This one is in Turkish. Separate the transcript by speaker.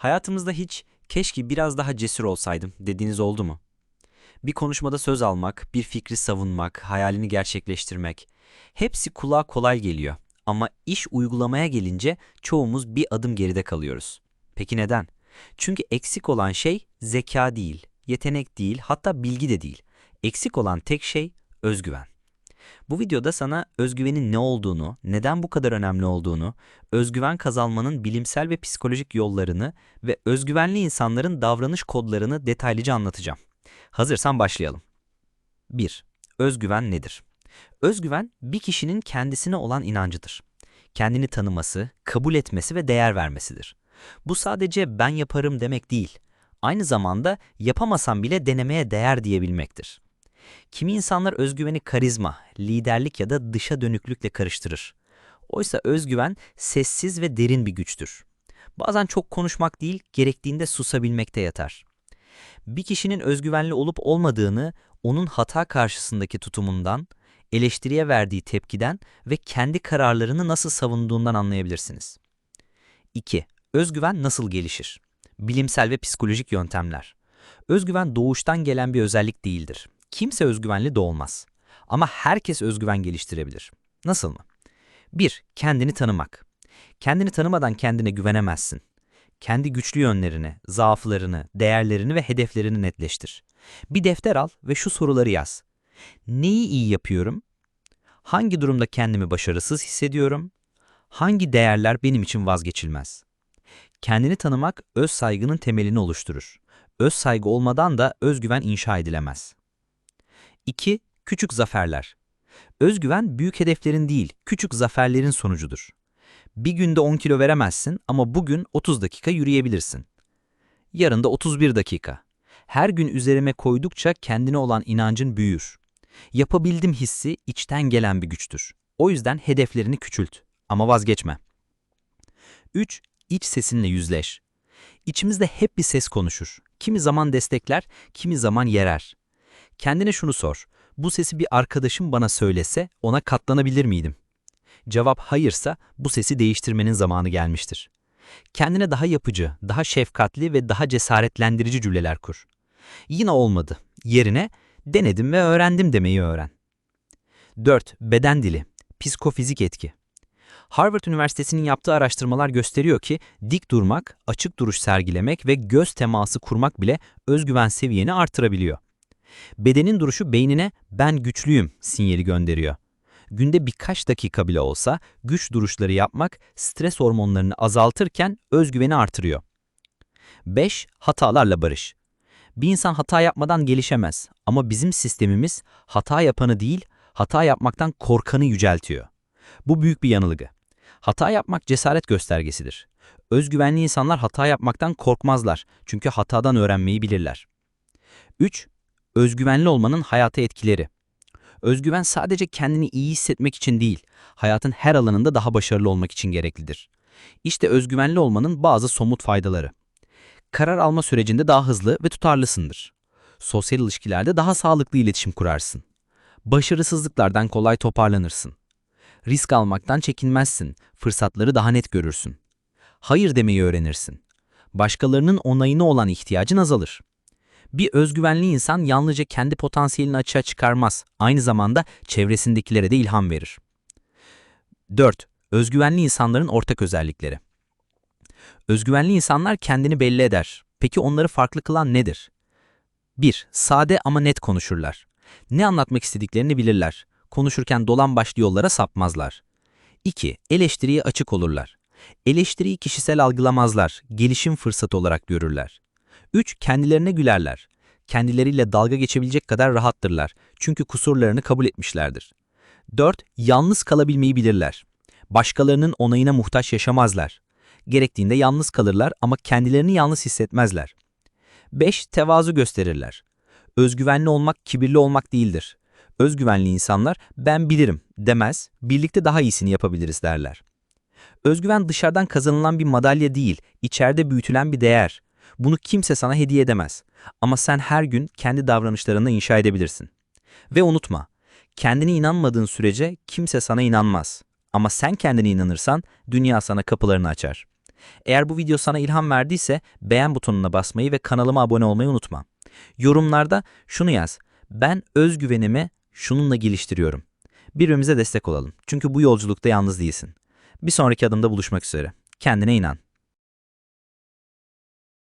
Speaker 1: Hayatımızda hiç keşke biraz daha cesur olsaydım dediğiniz oldu mu? Bir konuşmada söz almak, bir fikri savunmak, hayalini gerçekleştirmek hepsi kulağa kolay geliyor. Ama iş uygulamaya gelince çoğumuz bir adım geride kalıyoruz. Peki neden? Çünkü eksik olan şey zeka değil, yetenek değil, hatta bilgi de değil. Eksik olan tek şey özgüven. Bu videoda sana özgüvenin ne olduğunu, neden bu kadar önemli olduğunu, özgüven kazanmanın bilimsel ve psikolojik yollarını ve özgüvenli insanların davranış kodlarını detaylıca anlatacağım. Hazırsan başlayalım. 1. Özgüven nedir? Özgüven bir kişinin kendisine olan inancıdır. Kendini tanıması, kabul etmesi ve değer vermesidir. Bu sadece ben yaparım demek değil. Aynı zamanda yapamasam bile denemeye değer diyebilmektir. Kimi insanlar özgüveni karizma, liderlik ya da dışa dönüklükle karıştırır. Oysa özgüven sessiz ve derin bir güçtür. Bazen çok konuşmak değil, gerektiğinde susabilmekte yatar. Bir kişinin özgüvenli olup olmadığını onun hata karşısındaki tutumundan, eleştiriye verdiği tepkiden ve kendi kararlarını nasıl savunduğundan anlayabilirsiniz. 2. Özgüven nasıl gelişir? Bilimsel ve psikolojik yöntemler. Özgüven doğuştan gelen bir özellik değildir. Kimse özgüvenli doğmaz. Ama herkes özgüven geliştirebilir. Nasıl mı? 1. Kendini tanımak. Kendini tanımadan kendine güvenemezsin. Kendi güçlü yönlerini, zaaflarını, değerlerini ve hedeflerini netleştir. Bir defter al ve şu soruları yaz. Neyi iyi yapıyorum? Hangi durumda kendimi başarısız hissediyorum? Hangi değerler benim için vazgeçilmez? Kendini tanımak öz saygının temelini oluşturur. Öz saygı olmadan da özgüven inşa edilemez. 2. Küçük zaferler. Özgüven büyük hedeflerin değil, küçük zaferlerin sonucudur. Bir günde 10 kilo veremezsin ama bugün 30 dakika yürüyebilirsin. Yarın da 31 dakika. Her gün üzerime koydukça kendine olan inancın büyür. Yapabildim hissi içten gelen bir güçtür. O yüzden hedeflerini küçült ama vazgeçme. 3. İç sesinle yüzleş. İçimizde hep bir ses konuşur. Kimi zaman destekler, kimi zaman yerer. Kendine şunu sor. Bu sesi bir arkadaşım bana söylese ona katlanabilir miydim? Cevap hayırsa bu sesi değiştirmenin zamanı gelmiştir. Kendine daha yapıcı, daha şefkatli ve daha cesaretlendirici cümleler kur. Yine olmadı. Yerine denedim ve öğrendim demeyi öğren. 4. Beden dili. Psikofizik etki. Harvard Üniversitesi'nin yaptığı araştırmalar gösteriyor ki dik durmak, açık duruş sergilemek ve göz teması kurmak bile özgüven seviyeni artırabiliyor. Bedenin duruşu beynine ben güçlüyüm sinyali gönderiyor. Günde birkaç dakika bile olsa güç duruşları yapmak stres hormonlarını azaltırken özgüveni artırıyor. 5. Hatalarla barış. Bir insan hata yapmadan gelişemez ama bizim sistemimiz hata yapanı değil, hata yapmaktan korkanı yüceltiyor. Bu büyük bir yanılgı. Hata yapmak cesaret göstergesidir. Özgüvenli insanlar hata yapmaktan korkmazlar çünkü hatadan öğrenmeyi bilirler. 3. Özgüvenli olmanın hayata etkileri. Özgüven sadece kendini iyi hissetmek için değil, hayatın her alanında daha başarılı olmak için gereklidir. İşte özgüvenli olmanın bazı somut faydaları. Karar alma sürecinde daha hızlı ve tutarlısındır. Sosyal ilişkilerde daha sağlıklı iletişim kurarsın. Başarısızlıklardan kolay toparlanırsın. Risk almaktan çekinmezsin, fırsatları daha net görürsün. Hayır demeyi öğrenirsin. Başkalarının onayına olan ihtiyacın azalır. Bir özgüvenli insan yalnızca kendi potansiyelini açığa çıkarmaz, aynı zamanda çevresindekilere de ilham verir. 4. Özgüvenli insanların ortak özellikleri. Özgüvenli insanlar kendini belli eder. Peki onları farklı kılan nedir? 1. Sade ama net konuşurlar. Ne anlatmak istediklerini bilirler. Konuşurken dolan başlı yollara sapmazlar. 2. Eleştiriye açık olurlar. Eleştiriyi kişisel algılamazlar, gelişim fırsatı olarak görürler. 3. Kendilerine gülerler. Kendileriyle dalga geçebilecek kadar rahattırlar. Çünkü kusurlarını kabul etmişlerdir. 4. Yalnız kalabilmeyi bilirler. Başkalarının onayına muhtaç yaşamazlar. Gerektiğinde yalnız kalırlar ama kendilerini yalnız hissetmezler. 5. Tevazu gösterirler. Özgüvenli olmak kibirli olmak değildir. Özgüvenli insanlar ben bilirim demez, birlikte daha iyisini yapabiliriz derler. Özgüven dışarıdan kazanılan bir madalya değil, içeride büyütülen bir değer. Bunu kimse sana hediye edemez. Ama sen her gün kendi davranışlarını inşa edebilirsin. Ve unutma, kendine inanmadığın sürece kimse sana inanmaz. Ama sen kendine inanırsan dünya sana kapılarını açar.
Speaker 2: Eğer bu video sana ilham verdiyse beğen butonuna basmayı ve kanalıma abone olmayı unutma. Yorumlarda şunu yaz. Ben özgüvenimi şununla geliştiriyorum. Birbirimize destek olalım. Çünkü bu yolculukta yalnız değilsin. Bir sonraki adımda buluşmak üzere. Kendine inan.